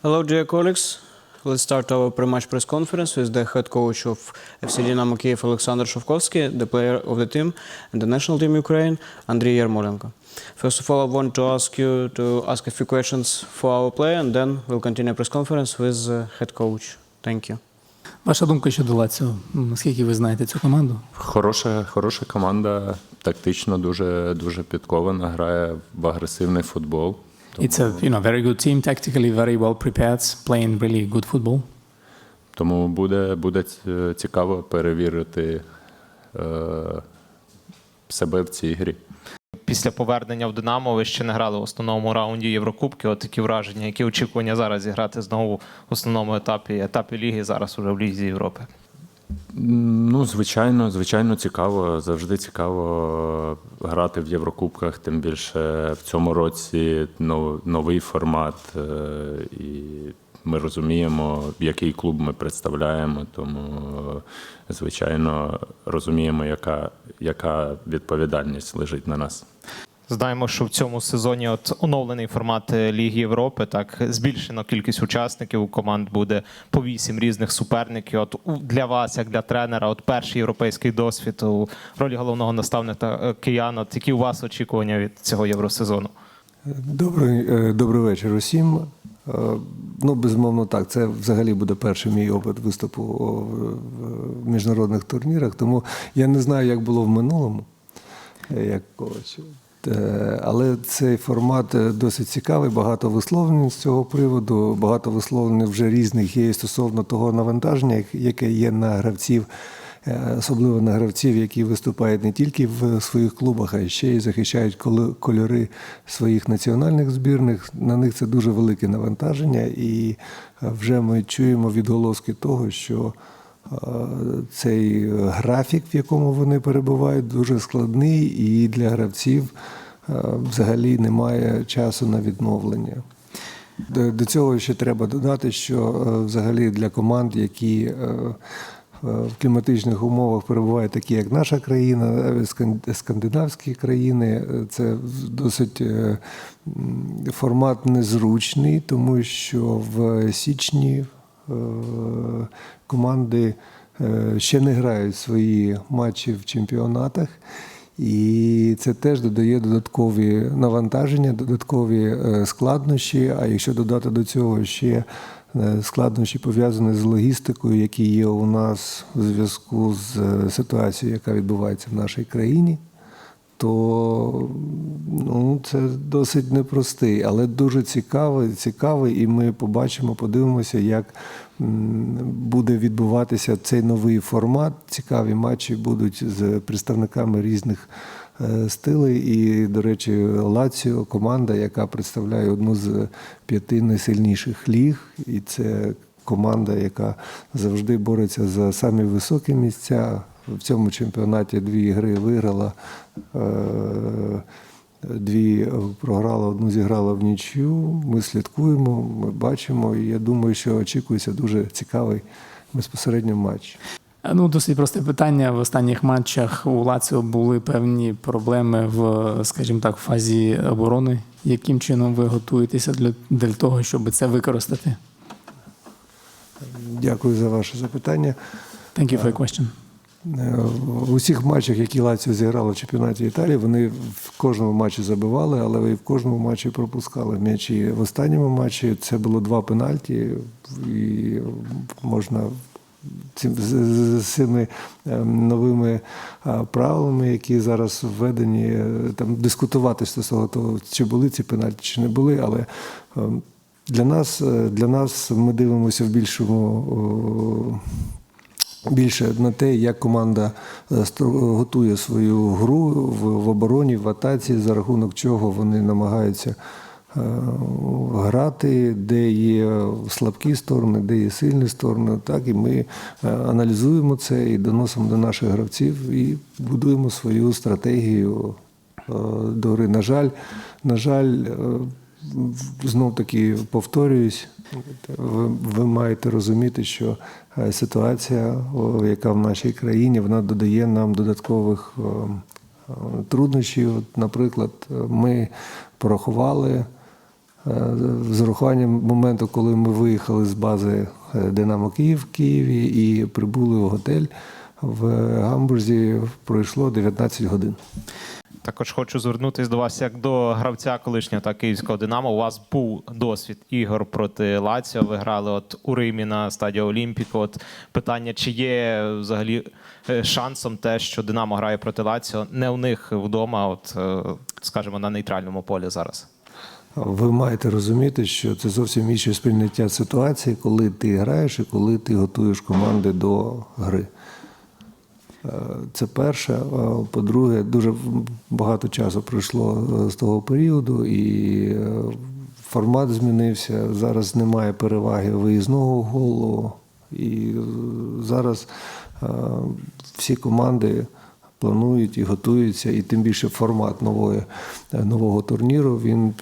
Hello, dear colleagues. Let's start our pre-match press conference with the head coach of FC Dynamo Kiev, Alexander Shovkovsky, the player of the team and the national team Ukraine, Andriy Yarmolenko. First of all, I want to ask you to ask a few questions for our player, and then we'll continue press conference with the head coach. Thank you. Ваша думка щодо Лаціо? Наскільки ви знаєте цю команду? Хороша, хороша команда, тактично дуже, дуже підкована, грає в агресивний футбол. It's a you know very good team, tactically very well prepared, playing really good football. Тому буде, буде цікаво перевірити е, себе в цій грі. Після повернення в Динамо ви ще не грали в основному раунді Єврокубки. От такі враження, які очікування зараз зіграти знову в основному етапі, етапі ліги, зараз уже в Лізі Європи. Ну, звичайно, звичайно, цікаво. Завжди цікаво грати в Єврокубках, тим більше в цьому році нов- новий формат. е, І ми розуміємо, який клуб ми представляємо. Тому, е, звичайно, розуміємо, яка, яка відповідальність лежить на нас. Знаємо, що в цьому сезоні от оновлений формат е, Ліги Європи. Так збільшено кількість учасників. У команд буде по вісім різних суперників. От для вас, як для тренера, от перший європейський досвід у ролі головного наставника е, киян. От які у вас очікування від цього євросезону? Добрий, е, добрий вечір усім. Ну, безумовно, так. Це взагалі буде перший мій опит виступу в- міжнародних турнірах. Тому я не знаю, як було в минулому, як коуч. Е, Але цей формат е, досить цікавий, багато висловлень з цього приводу, багато висловлень вже різних є стосовно того навантаження, яке є на гравців. Е, особливо на гравців, які виступають не тільки в своїх клубах, а ще й захищають кольори своїх національних збірних. На них це дуже велике навантаження, і вже ми чуємо відголоски того, що цей графік, в якому вони перебувають, дуже складний, і для гравців е, взагалі немає часу на відновлення. До, цього ще треба додати, що е, взагалі для команд, які е, е, в кліматичних умовах перебувають, такі як наша країна, е, скандинавські країни, е, це досить е, формат незручний, тому що в січні е, команди е, ще не грають свої матчі в чемпіонатах. І це теж додає додаткові навантаження, додаткові е, складнощі. А якщо додати до цього ще е, складнощі пов'язані з логістикою, які є у нас у зв'язку з е, ситуацією, яка відбувається в нашій країні, то ну, це досить непростий, але дуже цікавий, цікавий, і ми побачимо, подивимося, як буде відбуватися цей новий формат. Цікаві матчі будуть з представниками різних е, стилей. І, до речі, Лаціо команда, яка представляє одну з п'яти найсильніших ліг, і це команда, яка завжди бореться за самі високі місця. В цьому чемпіонаті дві гри виграла, е, дві програла, одну зіграла в нічю. Ми слідкуємо, ми бачимо, і я думаю, що очікується дуже цікавий безпосередньо матч. Е, Ну, досить просте питання. В останніх матчах у Лаціо були певні проблеми в, скажімо так, фазі оборони. Яким чином ви готуєтеся для, для того, щоб це використати? Дякую за ваше запитання. Thank you for your question. Е, В усіх матчах, які Лаціо зіграла в чемпіонаті Італії, вони в кожному матчі забивали, але і в кожному матчі пропускали м'ячі. В останньому матчі це було два пенальті, і можна з, цими е, новими е, правилами, які зараз введені, там дискутувати стосовно того, чи були ці пенальті, чи не були, але е, для нас, для нас ми дивимося в більшому. Більше на те, як команда е, готує свою гру в, обороні, в атаці, за рахунок чого вони намагаються е, грати, де є слабкі сторони, де є сильні сторони. Так і ми е, аналізуємо це і доносимо до наших гравців і будуємо свою стратегію до гри. На жаль, на жаль, знов таки повторююсь, ви, ви маєте розуміти, що е, ситуація, яка в нашій країні, вона додає нам додаткових е, труднощів. Наприклад, ми порахували. е, з урахуванням моменту, коли ми виїхали з бази Динамо Київ в Києві і прибули в готель в Гамбурзі, пройшло 19 годин. Також хочу звернутися до вас як до гравця колишнього та київського Динамо. У вас був досвід ігор проти Лаціо. Ви грали от у Римі на стадіо Олімпіко. От питання, чи є взагалі е, шансом те, що Динамо грає проти Лаціо, не у них вдома, от е, скажімо, на нейтральному полі зараз. Ви маєте розуміти, що це зовсім інше сприйняття ситуації, коли ти граєш і коли ти готуєш команди до гри. Це перше. По-друге, дуже багато часу пройшло е, з того періоду, і е, формат змінився. Зараз немає переваги виїзного голу. І е, зараз всі команди планують і готуються, і тим більше формат нової, нового турніру він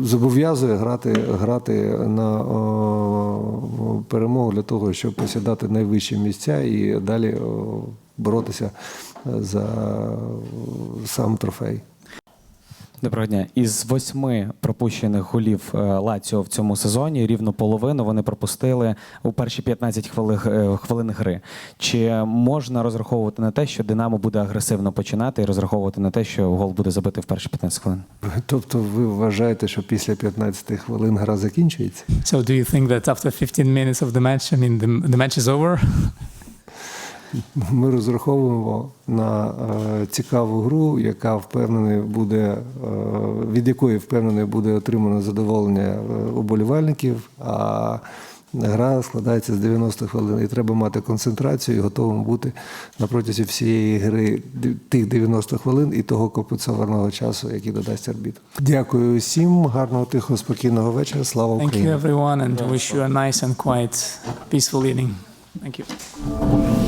зобов'язує грати, грати на о, перемогу для того, щоб посідати найвищі місця і далі о, боротися за сам трофей. Доброго дня. Із восьми пропущених голів е, Лаціо в цьому сезоні рівно половину вони пропустили у перші 15 хвилин, е, хвилин гри. Чи можна розраховувати на те, що Динамо буде агресивно починати і розраховувати на те, що гол буде забитий в перші 15 хвилин? Тобто ви вважаєте, що після 15 хвилин гра закінчується? So do you think that after 15 minutes of the match, I mean, the, the match is over? Ми розраховуємо на е, цікаву гру, яка впевнений буде, е, від якої впевнений буде отримано задоволення е, уболівальників. А гра складається з 90 хвилин. І треба мати концентрацію і готовим бути на протязі всієї гри тих 90 хвилин і того компенсованого часу, який додасть арбітр. Дякую усім, гарного, тихого, спокійного вечора. Слава Thank Україні! you, everyone, and wish you a nice and quiet, peaceful evening. Thank you.